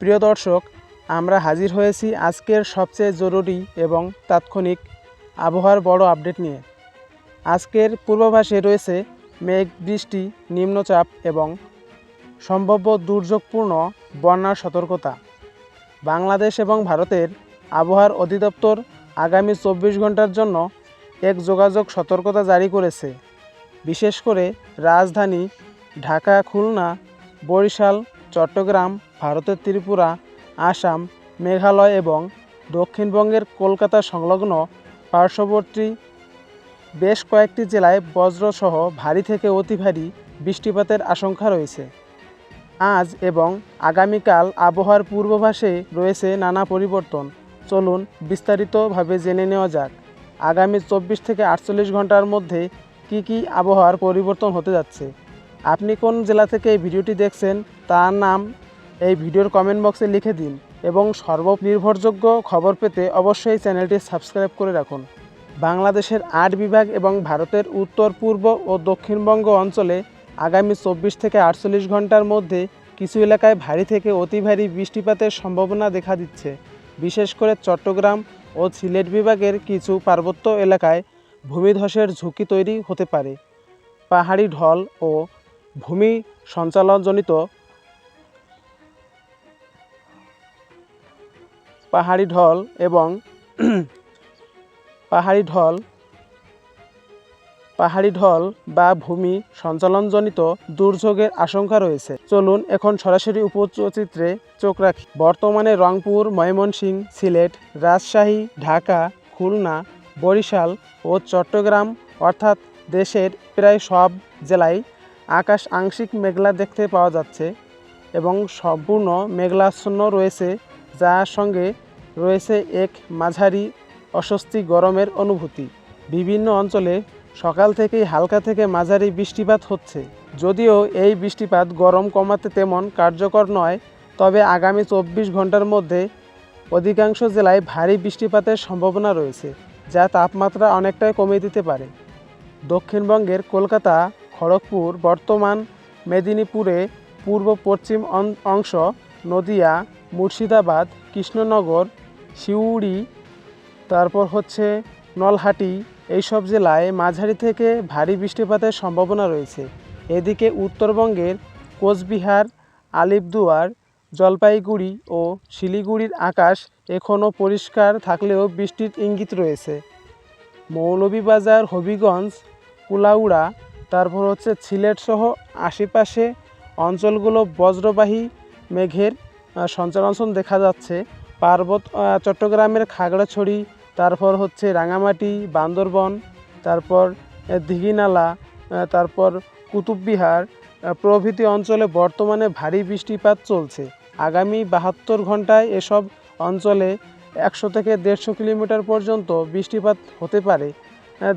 প্রিয় দর্শক, আমরা হাজির হয়েছি আজকের সবচেয়ে জরুরি এবং তাৎক্ষণিক আবহাওয়ার বড় আপডেট নিয়ে। আজকের পূর্বাভাসে রয়েছে মেঘ, বৃষ্টি, নিম্নচাপ এবং সম্ভাব্য দুর্যোগপূর্ণ বন্যার সতর্কতা। বাংলাদেশ এবং ভারতের আবহাওয়ার অধিদপ্তর আগামী চব্বিশ ঘণ্টার জন্য এক যোগাযোগ সতর্কতা জারি করেছে। বিশেষ করে রাজধানী ঢাকা, খুলনা, বরিশাল চট্টগ্রাম, ভারতের ত্রিপুরা, আসাম, মেঘালয় এবং দক্ষিণবঙ্গের কলকাতা সংলগ্ন পার্শ্ববর্তী বেশ কয়েকটি জেলায় বজ্রসহ ভারী থেকে অতি ভারী বৃষ্টিপাতের আশঙ্কা রয়েছে। আজ এবং আগামীকাল আবহাওয়ার পূর্বভাসে রয়েছে নানা পরিবর্তন। চলুন বিস্তারিতভাবে জেনে নেওয়া যাক। আগামী চব্বিশ থেকে আটচল্লিশ ঘণ্টার মধ্যে কি কি আবহাওয়ার পরিবর্তন হতে যাচ্ছে? আপনি কোন জেলা থেকে এই ভিডিওটি দেখছেন, তার নাম এই ভিডিওর কমেন্ট বক্সে লিখে দিন এবং সর্বনির্ভরযোগ্য খবর পেতে অবশ্যই চ্যানেলটি সাবস্ক্রাইব করে রাখুন। বাংলাদেশের আট বিভাগ এবং ভারতের উত্তর, পূর্ব ও দক্ষিণবঙ্গ অঞ্চলে আগামী চব্বিশ থেকে আটচল্লিশ ঘণ্টার মধ্যে কিছু এলাকায় ভারী থেকে অতি ভারী বৃষ্টিপাতের সম্ভাবনা দেখা দিচ্ছে। বিশেষ করে চট্টগ্রাম ও সিলেট বিভাগের কিছু পার্বত্য এলাকায় ভূমিধসের ঝুঁকি তৈরি হতে পারে। পাহাড়ি ঢল ও ভূমি সঞ্চালনজনিত পাহাড়ি ঢল এবং পাহাড়ি ঢল পাহাড়ি ঢল বা ভূমি সঞ্চালনজনিত দুর্যোগের আশঙ্কা রয়েছে। চলুন এখন সরাসরি উপচিত্রে চোখ রাখি। বর্তমানে রংপুর ময়মনসিংহ সিলেট, রাজশাহী, ঢাকা, খুলনা, বরিশাল ও চট্টগ্রাম অর্থাৎ দেশের প্রায় সব জেলায় আকাশ আংশিক মেঘলা দেখতে পাওয়া যাচ্ছে এবং সম্পূর্ণ মেঘলাচ্ছন্ন রয়েছে, যার সঙ্গে রয়েছে এক মাঝারি অস্বস্তি গরমের অনুভূতি। বিভিন্ন অঞ্চলে সকাল থেকেই হালকা থেকে মাঝারি বৃষ্টিপাত হচ্ছে। যদিও এই বৃষ্টিপাত গরম কমাতে তেমন কার্যকর নয়, তবে আগামী চব্বিশ ঘণ্টার মধ্যে অধিকাংশ জেলায় ভারী বৃষ্টিপাতের সম্ভাবনা রয়েছে, যা তাপমাত্রা অনেকটাই কমিয়ে দিতে পারে। দক্ষিণবঙ্গের কলকাতা খড়গপুর, বর্তমান মেদিনীপুরে পূর্ব পশ্চিম অংশ নদিয়া, মুর্শিদাবাদ, কৃষ্ণনগর সিউড়ি তারপর হচ্ছে নলহাটি, এইসব জেলায় মাঝারি থেকে ভারী বৃষ্টিপাতের সম্ভাবনা রয়েছে। এদিকে উত্তরবঙ্গের কোচবিহার আলিপদুয়ার জলপাইগুড়ি ও শিলিগুড়ির আকাশ এখনও পরিষ্কার থাকলেও বৃষ্টির ইঙ্গিত রয়েছে। মৌলভীবাজার, হবিগঞ্জ, কুলাউড়া তারপর হচ্ছে সিলেট সহ আশেপাশে অঞ্চলগুলো বজ্রবাহী মেঘের সঞ্চালন দেখা যাচ্ছে। পার্বত চট্টগ্রামের খাগড়াছড়ি, তারপর হচ্ছে রাঙামাটি, বান্দরবন, তারপর দিঘিনালা তারপর কুতুববিহার প্রভৃতি অঞ্চলে বর্তমানে ভারী বৃষ্টিপাত চলছে। আগামী বাহাত্তর ঘন্টায় এসব অঞ্চলে একশো থেকে দেড়শো কিলোমিটার পর্যন্ত বৃষ্টিপাত হতে পারে।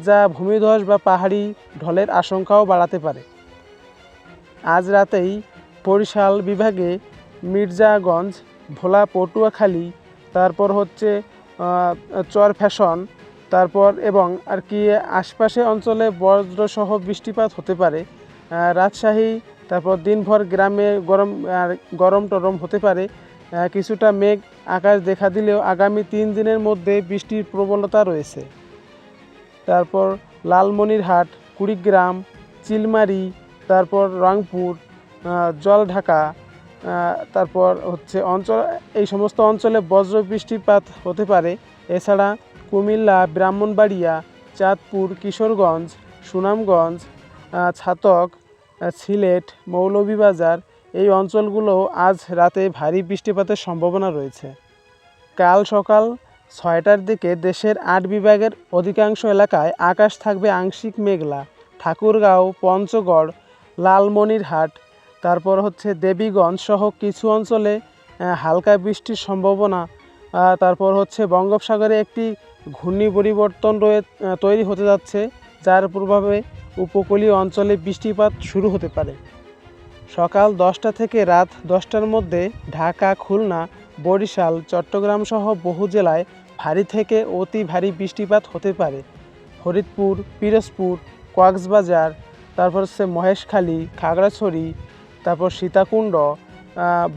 যা ভূমিধস বা পাহাড়ি ঢলের আশঙ্কাও বাড়াতে পারে। আজ রাতেই বরিশাল বিভাগে মির্জাগঞ্জ, ভোলা, পটুয়াখালী, তারপর হচ্ছে চর ফ্যাশন, তারপর এবং আর কি আশপাশে অঞ্চলে বজ্রসহ বৃষ্টিপাত হতে পারে রাজশাহী, তারপর দিনভর গ্রামে গরম গরম টরম হতে পারে কিছুটা মেঘ আকাশ দেখা দিলেও আগামী তিন দিনের মধ্যে বৃষ্টির প্রবলতা রয়েছে। তারপর লালমনিরহাট, কুড়িগ্রাম, চিলমারি, তারপর রংপুর জলঢাকা তারপর হচ্ছে অঞ্চল, এই সমস্ত অঞ্চলে বজ্র বৃষ্টিপাত হতে পারে। এছাড়া কুমিল্লা, ব্রাহ্মণবাড়িয়া, চাঁদপুর, কিশোরগঞ্জ, সুনামগঞ্জ ছাতক সিলেট, মৌলভীবাজার এই অঞ্চলগুলো আজ রাতে ভারী বৃষ্টিপাতের সম্ভাবনা রয়েছে। কাল সকাল ছয়টার দিকে দেশের আট বিভাগের অধিকাংশ এলাকায় আকাশ থাকবে আংশিক মেঘলা। ঠাকুরগাঁও, পঞ্চগড়, লালমনিরহাট, তারপর হচ্ছে দেবীগঞ্জ সহ কিছু অঞ্চলে হালকা বৃষ্টির সম্ভাবনা। তারপর হচ্ছে বঙ্গোপসাগরে একটি ঘূর্ণি পরিবর্তন রয়ে তৈরি হতে যাচ্ছে, যার প্রভাবে উপকূলীয় অঞ্চলে বৃষ্টিপাত শুরু হতে পারে। সকাল দশটা থেকে রাত দশটার মধ্যে ঢাকা, খুলনা বরিশাল, চট্টগ্রাম সহ বহু জেলায় ভারী থেকে অতি ভারী বৃষ্টিপাত হতে পারে। ফরিদপুর পিরোজপুর, কক্সবাজার, তারপর হচ্ছে মহেশখালী, খাগড়াছড়ি, তারপর সীতাকুণ্ড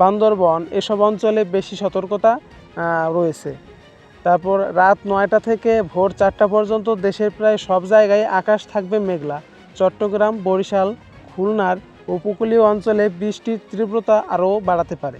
বান্দরবন এসব অঞ্চলে বেশি সতর্কতা রয়েছে। তারপর রাত নয়টা থেকে ভোর চারটা পর্যন্ত দেশের প্রায় সব জায়গায় আকাশ থাকবে মেঘলা। চট্টগ্রাম, বরিশাল, খুলনার উপকূলীয় অঞ্চলে বৃষ্টির তীব্রতা আরও বাড়াতে পারে।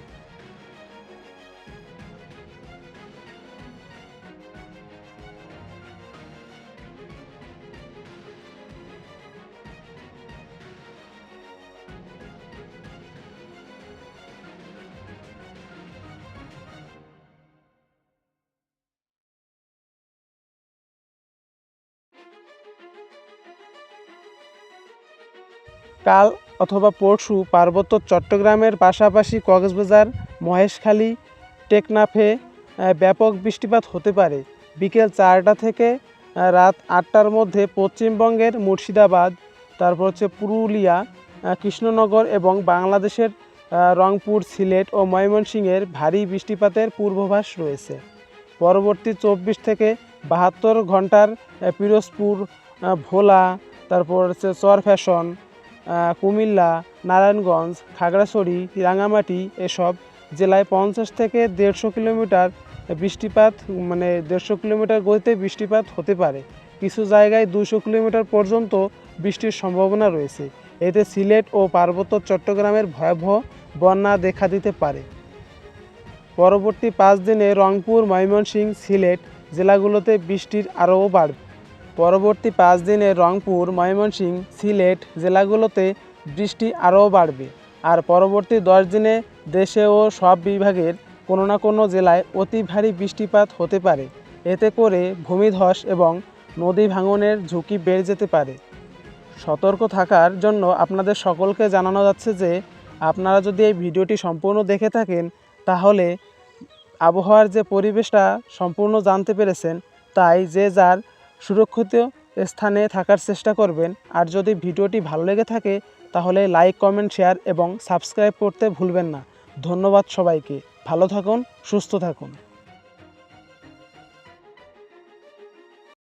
কাল অথবা পরশু পার্বত্য চট্টগ্রামের পাশাপাশি কক্সবাজার, মহেশখালী, টেকনাফে ব্যাপক বৃষ্টিপাত হতে পারে। বিকেল চারটা থেকে রাত আটটার মধ্যে পশ্চিমবঙ্গের মুর্শিদাবাদ, তারপর হচ্ছে পুরুলিয়া কৃষ্ণনগর এবং বাংলাদেশের রংপুর, সিলেট ও ময়মনসিংহের ভারী বৃষ্টিপাতের পূর্বাভাস রয়েছে। পরবর্তী চব্বিশ থেকে বাহাত্তর ঘণ্টার পিরোজপুর ভোলা, তারপর হচ্ছে চর ফ্যাশন কুমিল্লা, নারায়ণগঞ্জ, খাগড়াছড়ি রাঙামাটি এসব জেলায় পঞ্চাশ থেকে দেড়শো কিলোমিটার বৃষ্টিপাত মানে দেড়শো কিলোমিটার গতিতে বৃষ্টিপাত হতে পারে। কিছু জায়গায় দুশো কিলোমিটার পর্যন্ত বৃষ্টির সম্ভাবনা রয়েছে। এতে সিলেট ও পার্বত্য চট্টগ্রামের ভয়াবহ বন্যা দেখা দিতে পারে। পরবর্তী পাঁচ দিনে রংপুর, ময়মনসিংহ, সিলেট জেলাগুলোতে বৃষ্টির আরও বাড়বে। পরবর্তী পাঁচ দিনে রংপুর ময়মনসিংহ সিলেট জেলাগুলোতে বৃষ্টি আরও বাড়বে। আর পরবর্তী দশ দিনে দেশে ও সব বিভাগের কোনো না কোনো জেলায় অতি ভারী বৃষ্টিপাত হতে পারে। এতে করে ভূমিধস এবং নদী ভাঙনের ঝুঁকি বেড়ে যেতে পারে। সতর্ক থাকার জন্য আপনাদের সকলকে জানানো যাচ্ছে যে, আপনারা যদি এই ভিডিওটি সম্পূর্ণ দেখে থাকেন, তাহলে আবহাওয়ার যে পরিবেশটা সম্পূর্ণ জানতে পেরেছেন, তাই যে যার সুরক্ষিত স্থানে থাকার চেষ্টা করবেন। আর যদি ভিডিওটি ভালো লেগে থাকে, তাহলে লাইক কমেন্ট শেয়ার এবং সাবস্ক্রাইব করতে ভুলবেন না। ধন্যবাদ সবাইকে। ভালো থাকুন, সুস্থ থাকুন।